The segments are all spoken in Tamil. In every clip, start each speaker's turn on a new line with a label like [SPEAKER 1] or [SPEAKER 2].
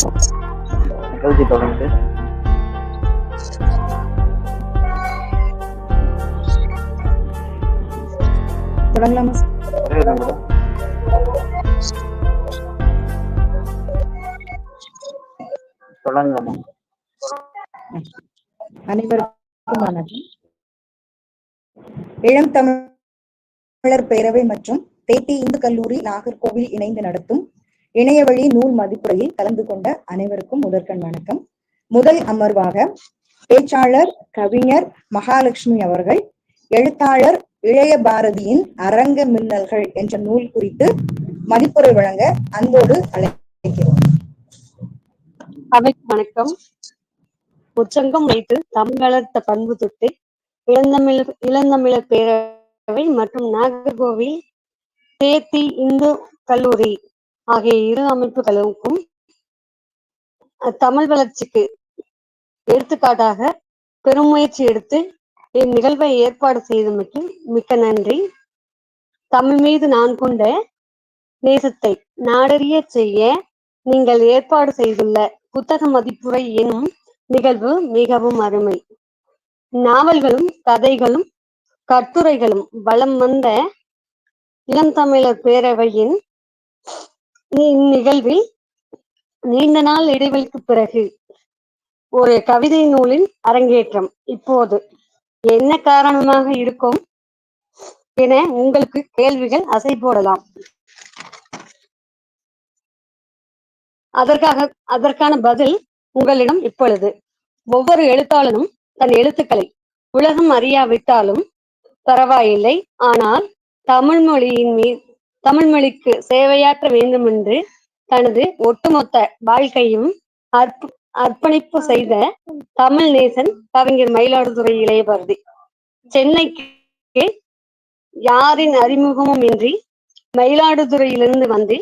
[SPEAKER 1] நிகழ்ச்சி தொடர்ந்து.
[SPEAKER 2] தொடங்கலாமா? சார்?
[SPEAKER 1] புரியுதா மேடம். தொடங்கலாமா
[SPEAKER 2] அனைவருக்கும் வணக்கம். இளம் தமிழர் பேரவை மற்றும் தேட்டி இந்து கல்லூரி நாகர்கோவில் இணைந்து நடத்தும் இணையவழி நூல் மதிப்புரையில் கலந்து கொண்ட அனைவருக்கும் முதற்கண் வணக்கம். முதல் அமர்வாக பேச்சாளர் கவிஞர் மகாலட்சுமி அவர்கள் எழுத்தாளர் இளைய பாரதியின் அரங்க மின்னல்கள் என்ற நூல் குறித்து மதிப்புரை வழங்க அன்போடு அழைக்கிறோம்.
[SPEAKER 3] அவைக்கு வணக்கம். உச்சங்கம் வைத்து தமிழ் வளர்த்த பண்பு தொட்டு இளந்தமிழர் இளந்தமிழர் பேரவை மற்றும் நாகர்கோவில் தேத்தி இந்து கல்லூரி ஆகிய இரு அமைப்புகளுக்கும் தமிழ் வளர்ச்சிக்கு எடுத்துக்காட்டாக பெருமுயற்சி எடுத்து இந்நிகழ்வை ஏற்பாடு செய்தமைக்கு மிக்க நன்றி. தமிழ் மீது நான் கொண்ட நேசத்தை நாடறியச் செய்ய நீங்கள் ஏற்பாடு செய்துள்ள புத்தக மதிப்புரை எனும் நிகழ்வு மிகவும் அருமை. நாவல்களும் கதைகளும் கட்டுரைகளும் வலம் வந்த இளந்தமிழர் பேரவையின் இந்நிகழ்வில் நீண்ட நாள் இடைவெளிக்கு பிறகு ஒரு கவிதை நூலின் அரங்கேற்றம் இப்போது என்ன காரணமாக இருக்கும் என உங்களுக்கு கேள்விகள் அசை போடலாம். அதற்காக அதற்கான பதில் உங்களிடம் இப்பொழுது. ஒவ்வொரு எழுத்தாளனும் தன் எழுத்துக்களை உலகம் அறியாவிட்டாலும் பரவாயில்லை. ஆனால் தமிழ் மொழியின் மீது தமிழ் மொழிக்கு சேவையாற்ற வேண்டும் என்று தனது ஒட்டுமொத்த வாழ்க்கையும் அர்ப்ப அர்ப்பணிப்பு செய்த தமிழ் நேசன் கவிஞர் மயிலாடுதுறை இளையபாரதி. சென்னைக்கு யாரின் அறிமுகமும் இன்றி மயிலாடுதுறையிலிருந்து வந்து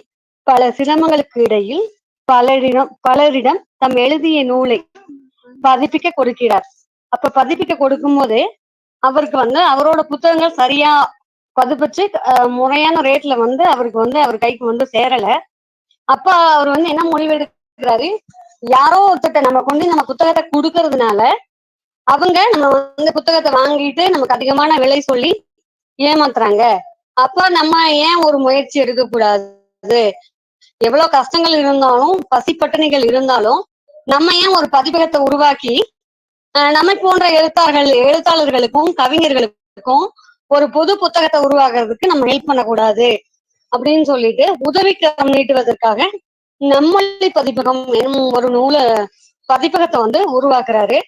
[SPEAKER 3] பல சிரமங்களுக்கு இடையில் பலரிடம் பலரிடம் தம் எழுதிய நூலை பதிப்பிக்க கொடுக்கிறார். அப்ப பதிப்பிக்க கொடுக்கும் போது அவருக்கு வந்து அவரோட புத்தகங்கள் சரியா பதிப்பிச்சு முறையான ரேட்ல வந்து அவருக்கு வந்து அவர் கைக்கு வந்து சேரல. அப்ப அவர் வந்து என்ன முடிவெடுக்கிறாரு யாரோ ஒருத்தட்ட நம்ம கொண்டு நம்ம புத்தகத்தை கொடுக்கறதுனால அவங்க நம்ம வந்து புத்தகத்தை வாங்கிட்டு நமக்கு அதிகமான விலை சொல்லி ஏமாத்துறாங்க. அப்ப நம்ம ஏன் ஒரு முயற்சி எடுக்க கூடாது எவ்வளவு கஷ்டங்கள் இருந்தாலும் பசி பட்டினிகள் இருந்தாலும் நம்ம ஏன் ஒரு பதிப்பகத்தை உருவாக்கி நம்மை போன்ற எழுத்தாளர்கள் எழுத்தாளர்களுக்கும் கவிஞர்களுக்கும் ஒரு பொது புத்தகத்தை உருவாக்குறதுக்கு நம்ம ஹெல்ப் பண்ணக்கூடாது அப்படின்னு சொல்லிட்டு உதவிக்கரம் நீட்டுவதற்காக நம்மளி பதிப்பகம் என்னும் ஒரு நூல பதிப்பகத்தை வந்து உருவாக்குறாரு.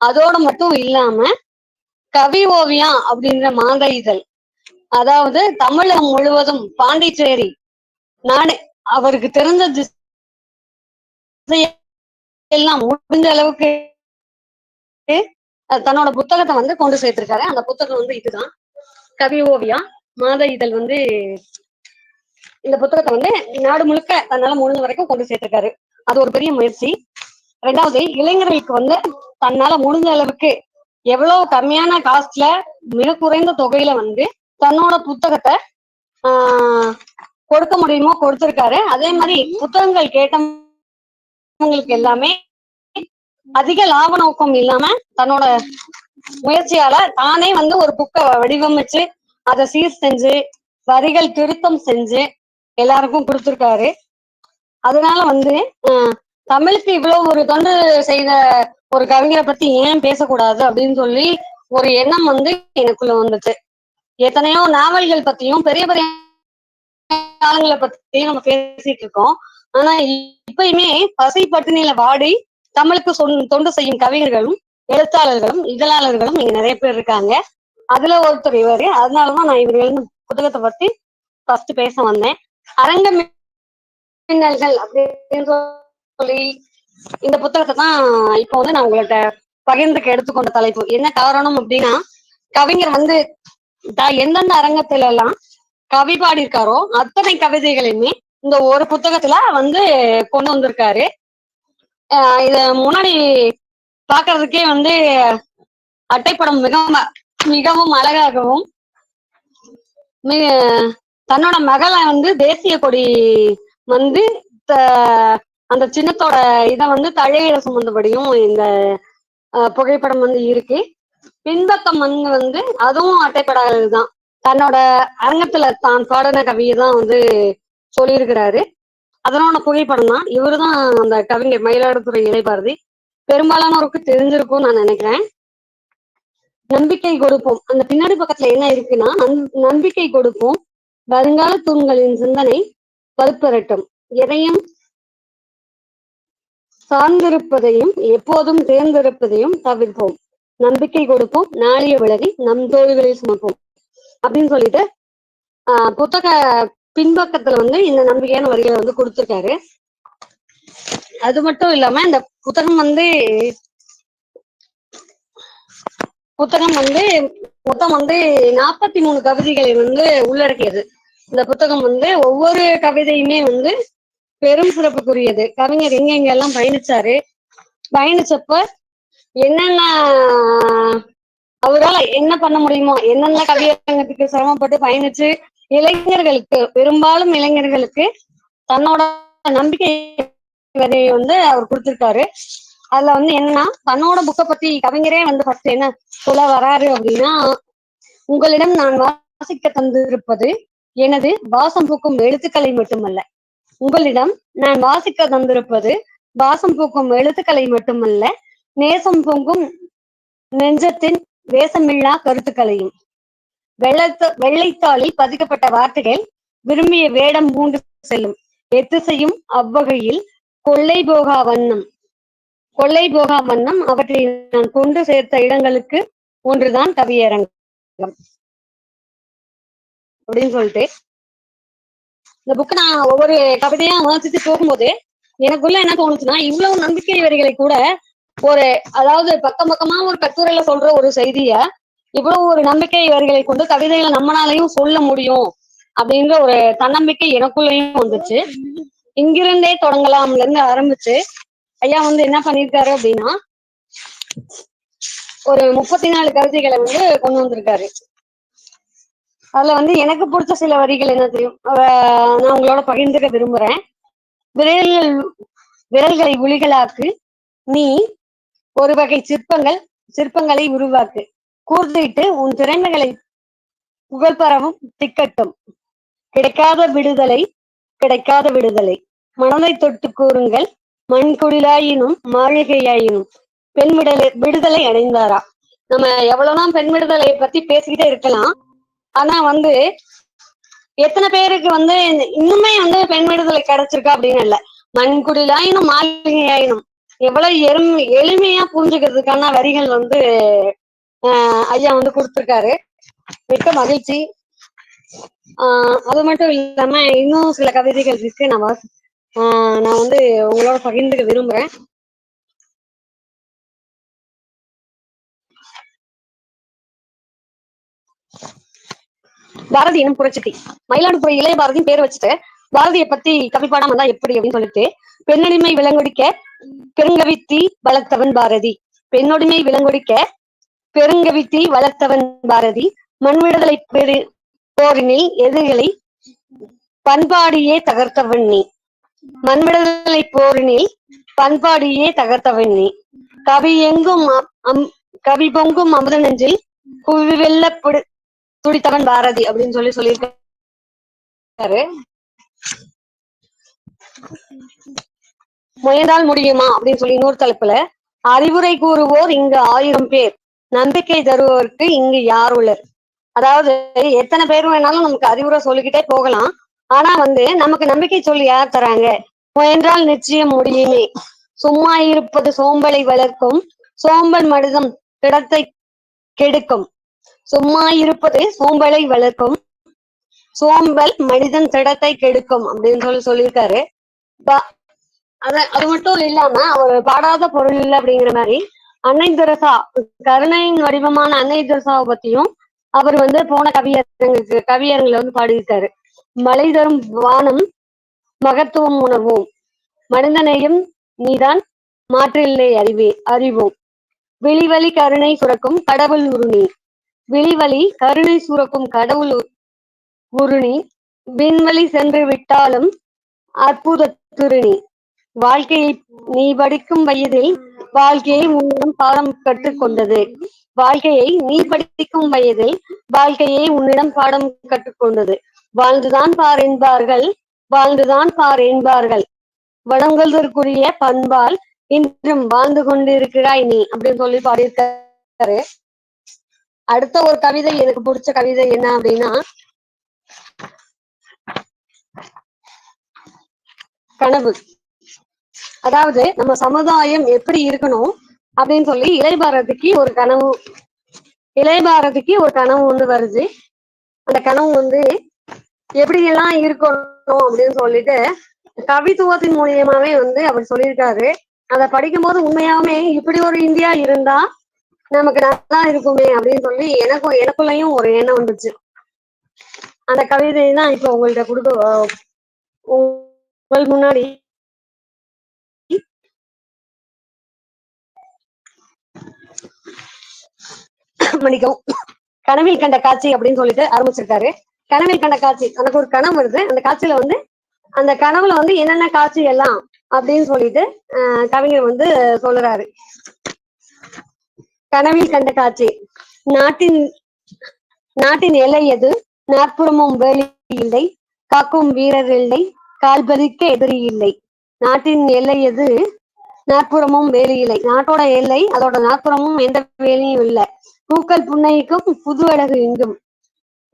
[SPEAKER 3] அதோட மட்டும் இல்லாம கவி ஓவியா அப்படின்ற மாத இதழ் அதாவது தமிழகம் முழுவதும் பாண்டிச்சேரி நாடு அவருக்கு தெரிஞ்ச திசை எல்லாம் முடிஞ்ச அளவுக்கு தன்னோட புத்தகத்தை வந்து கொண்டு சேர்த்திருக்காரு. அந்த புத்தகம் வந்து இதுதான். கவி ஓவியா மாத இதழ் வந்து இந்த புத்தகத்தை வந்து நாடு முழுக்க தன்னால முடிஞ்ச வரைக்கும் கொண்டு சேர்த்திருக்காரு. அது ஒரு பெரிய முயற்சி. ரெண்டாவது இளைஞர்களுக்கு வந்து தன்னால முடிஞ்ச அளவுக்கு எவ்வளவு கம்மியான காஸ்ட்ல மிக குறைந்த தொகையில வந்து தன்னோட புத்தகத்தை ஆஹ் கொடுக்க முடியுமோ கொடுத்திருக்காரு. அதே மாதிரி புத்தகங்கள் கேட்டவங்களுக்கு எல்லாமே அதிக லாப நோக்கம் இல்லாம தன்னோட முயற்சியால தானே வந்து ஒரு புக்கை வடிவமைச்சு அதை சீர் செஞ்சு வரிகள் திருத்தம் செஞ்சு எல்லாருக்கும் கொடுத்திருக்காரு. அதனால வந்து ஆஹ் தமிழுக்கு இவ்வளவு ஒரு தொண்டு செய்த ஒரு கவிஞரை பத்தி ஏன் பேசக்கூடாது அப்படின்னு சொல்லி ஒரு எண்ணம் வந்து எனக்குள்ள வந்துச்சு. எத்தனையோ நாவல்கள் பத்தியும் பெரிய பெரிய ஆளுங்களை பத்தியும் நம்ம பேசிட்டு இருக்கோம். ஆனா இப்பயுமே பசி பட்டினியில வாடி தமிழுக்கு சொன்- தொண்டு செய்யும் கவிஞர்களும் எழுத்தாளர்களும் இதழாளர்களும் இங்க நிறைய பேர் இருக்காங்க. அதுல ஒருத்தர் இவரு. அதனாலதான் நான் இவர் எழுந்த புத்தகத்தை பத்தி ஃபர்ஸ்ட் பேச வந்தேன். அரங்க மின்னல்கள் அப்படின்னு சொல்லி இந்த புத்தகத்தை தான் இப்போ வந்து நான் உங்கள்ட்ட பகிர்ந்துக்க எடுத்துக்கொண்ட தலைப்பு. என்ன காரணம் அப்படின்னா கவிஞர் வந்து த- எந்தெந்த அரங்கத்துல எல்லாம் கவி பாடியிருக்காரோ அத்தனை கவிதைகளையுமே இந்த ஒரு புத்தகத்துல வந்து கொண்டு வந்திருக்காரு. இத முன்னாடி பாக்குறதுக்கே வந்து அட்டைப்படம் மிகவும் மிகவும் அழகாகவும் மிக தன்னோட மகளை வந்து தேசிய கொடி வந்து த- அந்த சின்னத்தோட இதை வந்து தழையில சுமந்தபடியும் இந்த புகைப்படம் வந்து இருக்கு. பின்பக்கம் வந்து வந்து அதுவும் அட்டைப்படாதது தான் தன்னோட அரங்கத்துல தான் பாடின கவியை தான் வந்து சொல்லியிருக்கிறாரு. அதனோட புகைப்படம் தான் இவரு தான் அந்த கவிஞர் மயிலாடுதுறை இளைபாரதி பெரும்பாலானோருக்கு தெரிஞ்சிருக்கும்னு நான் நினைக்கிறேன். நம்பிக்கை கொடுப்போம். அந்த பின்னாடி பக்கத்துல என்ன இருக்குன்னா நம்பிக்கை கொடுப்போம். வருங்கால தூண்களின் சிந்தனை பருப்பரட்டும் எதையும் சார்ந்திருப்பதையும் எப்போதும் தேர்ந்திருப்பதையும் தவிர்ப்போம். நம்பிக்கை கொடுப்போம். நாளைய விலகி நம் தோள்களில் சுமப்போம். அப்படின்னு சொல்லிட்டு ஆஹ் புத்தக பின்பக்கத்துல வந்து இந்த நம்பிக்கையான வரிகளை வந்து கொடுத்துருக்காரு. அது மட்டும் இல்லாம இந்த புத்தகம் வந்து புத்தகம் வந்து மொத்தம் வந்து நாற்பத்தி மூணு கவிதைகளை வந்து உள்ளடக்கியது. இந்த புத்தகம் வந்து ஒவ்வொரு கவிதையுமே வந்து பெரும் சிறப்புக்குரியது. கவிஞர் எங்க எங்க எல்லாம் பயணிச்சாரு? பயணிச்சப்ப என்னென்ன அவரால என்ன பண்ண முடியுமோ என்னென்ன கவியரங்கத்துக்கு சிரமப்பட்டு பயணிச்சு இளைஞர்களுக்கு பெரும்பாலும் இளைஞர்களுக்கு தன்னோட நம்பிக்கை வரி வந்து அவர் கொடுத்திருக்காரு. அதுல வந்து என்னன்னா தன்னோட புக்கை பத்தி கவிஞரே வந்து ஃபர்ஸ்ட் என்ன சொல்ல வராரு அப்படின்னா உங்களிடம் நான் வாசிக்க தந்திருப்பது எனது வாசம் பூக்கும் எழுத்துக்களை மட்டுமல்ல. உங்களிடம் நான் வாசிக்க தந்திருப்பது வாசம் பூக்கும் எழுத்துக்களை மட்டுமல்ல. நேசம் பொங்கும் நெஞ்சத்தின் வேசமில்லா கருத்துக்களையும். வெள்ளத்த வெள்ளைத்தாளில் பதிக்கப்பட்ட வார்த்தைகள் விரும்பிய வேடம் பூண்டு செல்லும். எத்திசையும் அவ்வகையில் கொள்ளை போகா வண்ணம். கொள்ளை போகா வண்ணம் அவற்றை நான் கொண்டு சேர்த்த இடங்களுக்கு ஒன்றுதான் கவியரங்கம். அப்படின்னு சொல்லிட்டு இந்த புக்கு நான் ஒவ்வொரு கவிதையா வாசித்து போகும்போது எனக்குள்ள என்ன தோணுச்சுன்னா இவ்வளவு நம்பிக்கை வரிகளை கூட ஒரு அதாவது பக்கம் பக்கமா ஒரு கட்டுரையில சொல்ற ஒரு செய்திய இவ்வளவு ஒரு நம்பிக்கை வரிகளை கொண்டு கவிதைகளை நம்மளாலையும் சொல்ல முடியும் அப்படின்ற ஒரு தன்னம்பிக்கை எனக்குள்ளயும் வந்துச்சு. இங்கிருந்தே தொடங்கலாம்ல இருந்து ஆரம்பிச்சு ஐயா வந்து என்ன பண்ணிருக்காரு அப்படின்னா ஒரு முப்பத்தி நாலு கவிதைகளை வந்து கொண்டு வந்திருக்காரு. அதுல வந்து எனக்கு பிடிச்ச சில வரிகள் என்ன தெரியும்? நான் உங்களோட பகிர்ந்துக்க விரும்புறேன். விரல்கள் விரல்களை ஒளிகளாக்கு நீ ஒரு வகை சிற்பங்கள் சிற்பங்களை உருவாக்கு. கூர்ந்துட்டு உன் திறமைகளை புகழ்பரவும் திக்கட்டும். கிடைக்காத விடுதலை கிடைக்காத விடுதலை. மனதை தொட்டு கூறுங்கள் மண்குடிலாயினும் மாளிகையாயினும். பெண் விடுதலை விடுதலை அடைந்தாரா? நம்ம எவ்வளவுதான் பெண் விடுதலையை பத்தி பேசிக்கிட்டே இருக்கலாம். ஆனா வந்து எத்தனை பேருக்கு வந்து இன்னுமே வந்து பெண் விடுதலை கிடைச்சிருக்கா அப்படின்னு இல்ல. மண்குடிலாயினும் மாளிகையாயினும். எவ்வளவு எரும் எளிமையா புரிஞ்சுக்கிறதுக்கான வரிகள் வந்து ஆஹ் ஐயா வந்து கொடுத்துருக்காரு. மிக்க மகிழ்ச்சி. ஆஹ் அது மட்டும் இல்லாம இன்னும் சில கவிதைகள் இருக்கு. நான் ஆஹ் நான் வந்து உங்களோட பகிர்ந்துக்க விரும்புறேன். பாரதி எனும் புரட்சித்தி. மயிலாடுதுறை இளைய பாரதியும் பேர் வச்சுட்டு பாரதியை பத்தி கவி பாடம் வந்தா எப்படி அப்படின்னு சொல்லிட்டு பெண்ணடிமை விலங்கொடிக்க பெருங்கவித்தி வளர்த்தவன் பாரதி. பெண்ணுடிமை விலங்கொடிக்க பெருங்கவித்தி வளர்த்தவன் பாரதி. மண் விடுதலை பெரு போரினில் எதிரிகளை பண்பாடியே தகர்த்தவன் நீ. மண்விடுதலை போரினில் பண்பாடியே தகர்த்தவன் நீ. கவி எங்கும் அம்- கவி பொங்கும் அமுத நெஞ்சில் குவி வெல்ல துடித்தவன் பாரதி அப்படின்னு சொல்லி சொல்லியிருக்காரு. முயன்றால் முடியுமா அப்படின்னு சொல்லி இன்னொரு தலைப்புல அறிவுரை கூறுவோர் இங்கு ஆயிரம் பேர். நம்பிக்கை தருவோருக்கு இங்கு யார் உள்ளர் அதாவது எத்தனை பேர் வேணாலும் நமக்கு அறிவுரை சொல்லிக்கிட்டே போகலாம். ஆனா வந்து நமக்கு நம்பிக்கை சொல்லி யார் தராங்க? முயன்றால் நிச்சயம் முடியுமே. சும்மா இருப்பது சோம்பலை வளர்க்கும். சோம்பல் மனிதம் திடத்தை கெடுக்கும். சும்மா இருப்பது சோம்பலை வளர்க்கும். சோம்பல் மனிதன் திடத்தை கெடுக்கும் அப்படின்னு சொல்லி சொல்லியிருக்காரு. அத அது மட்டும் இல்லாம அவர் பாடாத பொருள் இல்லை அப்படிங்கிற மாதிரி அன்னை தெரசா கருணையின் வடிவமான அன்னை தெரசாவை பத்தியும் அவர் வந்து போன கவியரங்குக்கு கவியரங்குல வந்து பாடியிருக்காரு. மலை தரும் வானம் மகத்துவம் உணர்வோம். மனிதனையும் நீதான் மாற்றில்லை அறிவே அறிவோம். விழிவழி கருணை சுரக்கும் கடவுள் உருணி. விழிவழி கருணை சுரக்கும் கடவுள் உ- உருணி. விண்வெளி சென்று விட்டாலும் அற்புத திருணி வாழ்க்கையை நீ படிக்கும் வயதில் வாழ்க்கையை உன்னிடம் பாடம் கற்றுக்கொண்டது வாழ்க்கையை நீ படிக்கும் வயதில் வாழ்க்கையை உன்னிடம் பாடம் கற்றுக்கொண்டது. வாழ்ந்துதான் பார் என்பார்கள் வாழ்ந்துதான் பார் என்பார்கள். வழங்குவதற்குரிய பண்பால் இன்றும் வாழ்ந்து கொண்டிருக்கிறாய் நீ அப்படின்னு சொல்லி பாடியிருக்காரு. அடுத்த ஒரு கவிதை எனக்கு பிடிச்ச கவிதை என்ன அப்படின்னா கனவு. அதாவது நம்ம சமுதாயம் எப்படி இருக்கணும் அப்படின்னு சொல்லி இளையபாரதிக்கு ஒரு கனவு. இளையபாரதிக்கு ஒரு கனவு வந்து வருது. அந்த கனவு வந்து எப்படி எல்லாம் இருக்கணும் அப்படின்னு சொல்லிட்டு கவித்துவத்தின் மூலியமாவே வந்து அவர் சொல்லியிருக்காரு. அதை படிக்கும்போது உண்மையாவே இப்படி ஒரு இந்தியா இருந்தா நமக்கு நல்லா இருக்குமே அப்படின்னு சொல்லி எனக்கும் எனக்குள்ளயும் ஒரு எண்ணம் வந்துச்சு. அந்த கவிதை தான் இப்ப உங்கள்கிட்ட கொடுக்க உங்கள் முன்னாடி மன்னிக்கவும் கனவில் கண்ட காட்சி அப்படின்னு சொல்லிட்டு ஆரம்பிச்சிருக்காரு. கனவில் கண்ட காட்சி எனக்கு ஒரு கனவு வருது. அந்த காட்சியில வந்து அந்த கனவுல வந்து என்னென்ன காட்சி எல்லாம் அப்படின்னு சொல்லிட்டு கவிஞர் வந்து சொல்லுறாரு கனவில் கண்ட காட்சி நாட்டின் நாட்டின் எல்லை எது? நாற்புறமும் வேலி இல்லை காக்கும் வீரர் இல்லை கால்பதிக்க எதிரி இல்லை. நாட்டின் எல்லை எது? நாற்புறமும் வேலி இல்லை. நாட்டோட எல்லை அதோட நாற்புறமும் எந்த வேலையும் இல்லை. பூக்கள் புன்னைக்கும் புது அழகு எங்கும்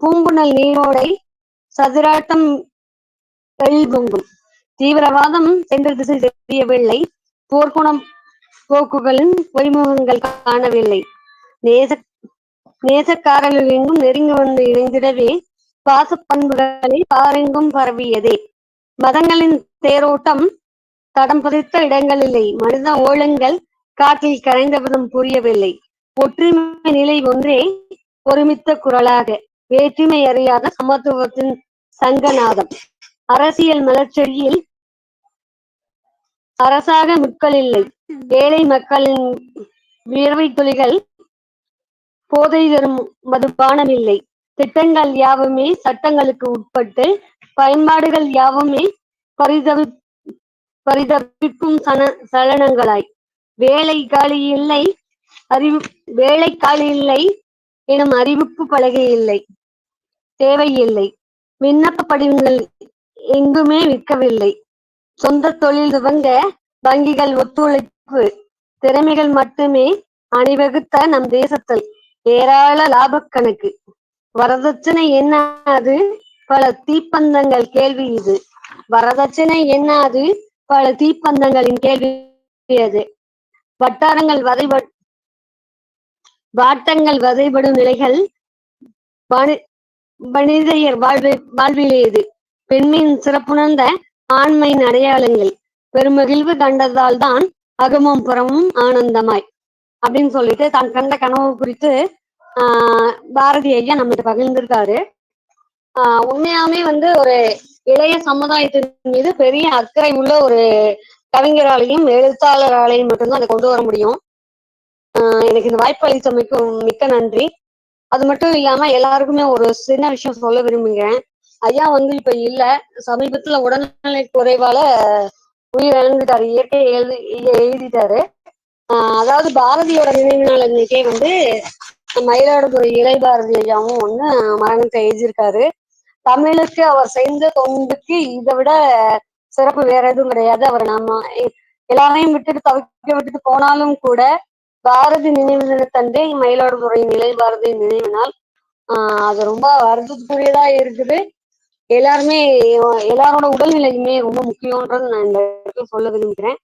[SPEAKER 3] பூங்குணல் நீரோடை சதுராட்டம் எழில் பொங்கும். தீவிரவாதம் சென்ற திசை தெரியவில்லை. போர்க்குணம் போக்குகளின் பொய்முகங்கள் காணவில்லை. நேச நேசக்காரர்கள் எங்கும் நெருங்கி வந்து இணைந்திடவே பாச பண்புகளில் பாரெங்கும் பரவியதே. மதங்களின் தேரோட்டம் தடம் பதித்த இடங்களில்லை. மனித ஓலங்கள் காற்றில் கரைந்த விதம் புரியவில்லை. ஒற்றுமை நிலை ஒன்றே ஒருமித்த குரலாக வேற்றுமை அறியாத சமத்துவத்தின் சங்கநாதம். அரசியல் மலர்ச்செடியில் அரசாக முட்கள் இல்லை. ஏழை மக்களின் வியர்வை துளிகள் போதை தரும் மதுபானம் இல்லை. திட்டங்கள் யாவுமே சட்டங்களுக்கு உட்பட்டு பயன்பாடுகள் யாவுமே பரிதவி பரிதவிக்கும் சன சலனங்களாய். வேலை காலி இல்லை அறிவு வேலைக்கால் இல்லை எனும் அறிவிப்பு பலகை இல்லை தேவையில்லை விண்ணப்ப படிவங்கள் எங்குமே விற்கவில்லை. சொந்த தொழில் துவங்க வங்கிகள் ஒத்துழைப்பு திறமைகள் மட்டுமே அணிவகுத்த நம் தேசத்தில். ஏராள லாப கணக்கு. வரதட்சணை என்ன அது? பல தீப்பந்தங்கள் கேள்வி இது. வரதட்சணை என்ன அது? பல தீப்பந்தங்களின் கேள்வி அது வட்டாரங்கள் வரை வாட்டங்கள் வதைபடும் நிலைகள் மனிதையர் வாழ்வை வாழ்வி வாழ்விலேது பெண்மையின் சிறப்புணர்ந்த ஆண்மையின் அடையாளங்கள். பெருமகிழ்வு கண்டதால் தான் அகமும் புறமும் ஆனந்தமாய். அப்படின்னு சொல்லிட்டு தான் கண்ட கனவு குறித்து ஆஹ் பாரதி ஐயா நம்மகிட்ட பகிர்ந்திருக்காரு. ஆஹ் உண்மையாவே வந்து ஒரு இளைய சமுதாயத்தின் மீது பெரிய அக்கறை உள்ள ஒரு கவிஞராலையும் எழுத்தாளராலையும் மட்டும்தான் அதை கொண்டு வர முடியும். எனக்கு இந்த வாய்ப்பு அளித்தமைக்கு மிக்க நன்றி. அது மட்டும் இல்லாம எல்லாருக்குமே ஒரு சின்ன விஷயம் சொல்ல விரும்புகிறேன். ஐயா வந்து இப்ப இல்ல. சமீபத்துல உடல்நிலை குறைவால உயிர் இழந்துட்டாரு. இயற்கை எழுதி எழுதிட்டாரு. அதாவது பாரதியோட நினைவு நாள் அன்னைக்கே வந்து மயிலாடுதுறை இலை பாரதி ஐயாவும் ஒண்ணு மரணத்தை எழுதியிருக்காரு. தமிழுக்கு அவர் செய்த தொண்டுக்கு இதை விட சிறப்பு வேற எதுவும் கிடையாது. அவர் நம்ம எ- எல்லாரையும் விட்டுட்டு தவிக்க விட்டுட்டு போனாலும் கூட பாரதி நினைவு தினத்தன்றே மயிலாடுதுறை நிலை பாரதி நினைவு நாள் ஆஹ் அது ரொம்ப வருத்தத்துக்குரியதா இருக்குது. எல்லாருமே எல்லாரோட உடல்நிலையுமே ரொம்ப முக்கியம்ன்றது நான் இந்த இடத்துல சொல்ல விரும்புகிறேன்.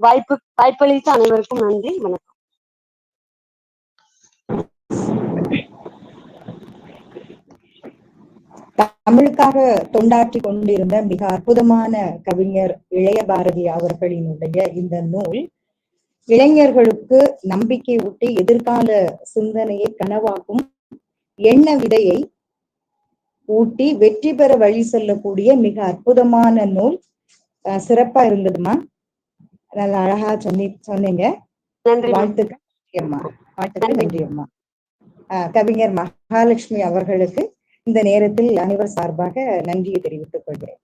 [SPEAKER 3] வாய்ப்பு வாய்ப்பளித்த அனைவருக்கும் நன்றி வணக்கம்.
[SPEAKER 2] தமிழுக்காக தொண்டாற்றி கொண்டிருந்த மிக அற்புதமான கவிஞர் இளைய பாரதி அவர்களினுடைய இந்த நூல் இளைஞர்களுக்கு நம்பிக்கை ஊட்டி எதிர்கால சிந்தனையை கனவாக்கும் எண்ண விதையை ஊட்டி வெற்றி பெற வழி செல்லக்கூடிய மிக அற்புதமான நூல் சிறப்பா இருந்ததுமா நல்லா அழகா சொன்னி சொன்னீங்க. வாழ்த்துக்கள் அம்மா. வாழ்த்துக்கள் நன்றி. அம்மா. கவிஞர் மகாலட்சுமி அவர்களுக்கு இந்த நேரத்தில் அனைவர் சார்பாக நன்றியை தெரிவித்துக் கொள்கிறேன்.